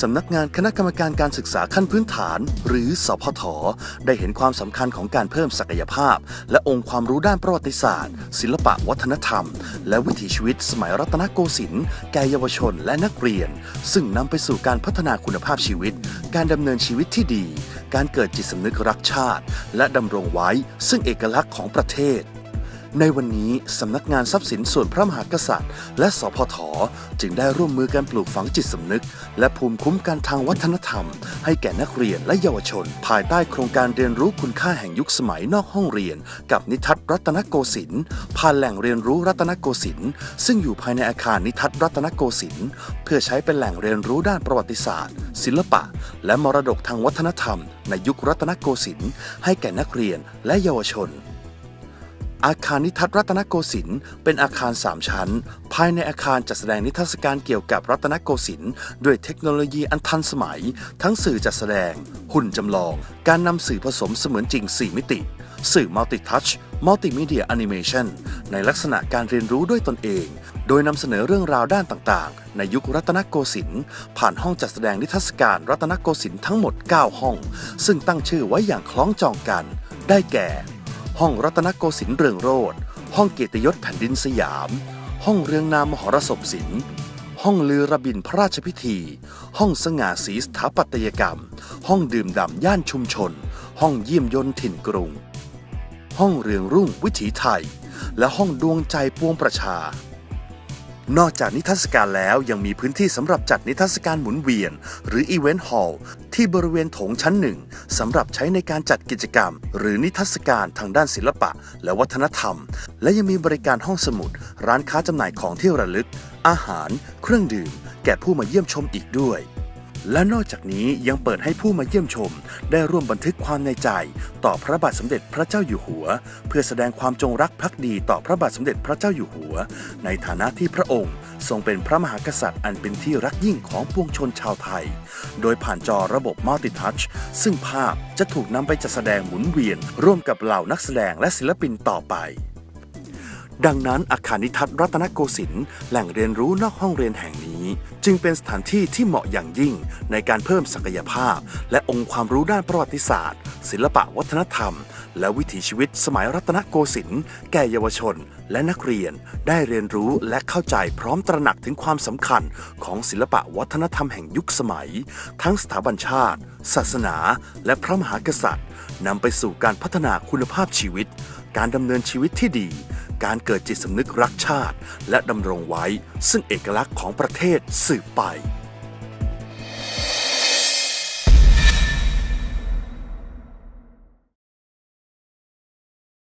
สำนักงานคณะกรรมการการศึกษาขั้นพื้นฐาน หรือสพทได้เห็นความสำคัญของการเพิ่มศักยภาพ และองค์ความรู้ด้านประวัติศาสตร์ ศิลปะวัฒนธรรม และวิถีชีวิตสมัยรัตนโกสินทร์แก่เยาวชนและนักเรียน ซึ่งนำไปสู่การพัฒนาคุณภาพชีวิต การดำเนินชีวิตที่ดี การเกิดจิตสำนึกรักชาติ และดำรงไว้ซึ่งเอกลักษณ์ของประเทศ ในวันนี้สำนักงานทรัพย์สินส่วนพระมหากษัตริย์ และสพทจึงได้ร่วมมือกันปลูกฝังจิตสำนึก และภูมิคุ้มกันทางวัฒนธรรม ให้แก่นักเรียนและเยาวชน ภายใต้โครงการเรียนรู้คุณค่าแห่งยุคสมัยนอกห้องเรียน กับนิทัศน์รัตนโกสินทร์ผ่านแหล่งเรียนรู้รัตนโกสินทร์ซึ่งอยู่ภายในอาคารนิทัศน์รัตนโกสินทร์เพื่อใช้เป็นแหล่งเรียนรู้ด้านประวัติศาสตร์ ศิลปะ และมรดกทางวัฒนธรรม ในยุครัตนโกสินทร์ให้แก่นักเรียนและเยาวชน อาคารนิทัศรัตนโกสินทร์เป็นอาคาร 3 ชั้น ภายในอาคารจัดแสดงนิทรรศการเกี่ยวกับรัตนโกสินทร์ด้วยเทคโนโลยีอันทันสมัย ทั้งสื่อจัดแสดง หุ่นจำลอง การนำสื่อผสมเสมือนจริง 4 มิติ สื่อมัลติทัชมัลติมีเดียแอนิเมชันในลักษณะการเรียนรู้ด้วยตนเอง โดยนำเสนอเรื่องราวด้านต่างๆ ในยุครัตนโกสินทร์ผ่านห้องจัดแสดงนิทรรศการรัตนโกสินทร์ทั้งหมด 9 ห้อง ซึ่งตั้งชื่อไว้อย่างคล้องจองกัน ได้แก่ ห้องรัตนโกสินทร์เรืองโรธห้องเกียรติยศแผ่นดินสยาม ห้องเรืองนามมหรสพศิลป์ห้องลือระบินพระราชพิธี ห้องสง่าสีสถาปัตยกรรม ห้องดื่มด่ำย่านชุมชน ห้องเยี่ยมยนต์ถิ่นกรุง ห้องเรืองรุ่งวิถีไทย และห้องดวงใจปวงประชา นอกจากนิทรรศการแล้วยังมีพื้นที่สำหรับจัดนิทรรศการหมุนเวียน หรืออีเวนต์ฮอลล์ที่บริเวณโถงชั้นหนึ่งสำหรับใช้ในการจัดกิจกรรม หรือนิทรรศการทางด้านศิลปะ และวัฒนธรรม และยังมีบริการห้องสมุด ร้านค้าจำหน่ายของที่ระลึก อาหาร เครื่องดื่ม แก่ผู้มาเยี่ยมชมอีกด้วย และนอกจากนี้ยังเปิดให้ผู้มาเยี่ยมชม ได้ร่วมบันทึกความในใจ ต่อพระบาทสมเด็จพระเจ้าอยู่หัว เพื่อแสดงความจงรักภักดีต่อพระบาทสมเด็จพระเจ้าอยู่หัว ในฐานะที่พระองค์ ทรงเป็นพระมหากษัตริย์อันเป็นที่รักยิ่งของปวงชนชาวไทย โดยผ่านจอระบบมัลติทัชซึ่งภาพจะถูกนำไปจัดแสดงหมุนเวียน ร่วมกับเหล่านักแสดงและศิลปินต่อไปดังนั้นอาคารนิทัศน์รัตนโกสินทร์แหล่งเรียนรู้นอกห้องเรียนแห่งนี้ จึงเป็นสถานที่ที่เหมาะอย่างยิ่งในการเพิ่มศักยภาพ และองค์ความรู้ด้านประวัติศาสตร์ ศิลปะวัฒนธรรม และวิถีชีวิตสมัยรัตนโกสินทร์แก่เยาวชน และนักเรียนได้เรียนรู้และเข้าใจพร้อมตระหนักถึงความสำคัญของศิลปะวัฒนธรรมแห่งยุคสมัย ทั้งสถาบันชาติ ศาสนา และพระมหากษัตริย์นำไปสู่การพัฒนาคุณภาพชีวิต การดำเนินชีวิตที่ดี การเกิดจิตสำนึกรักชาติ และดำรงไว้ซึ่งเอกลักษณ์ของประเทศสืบไป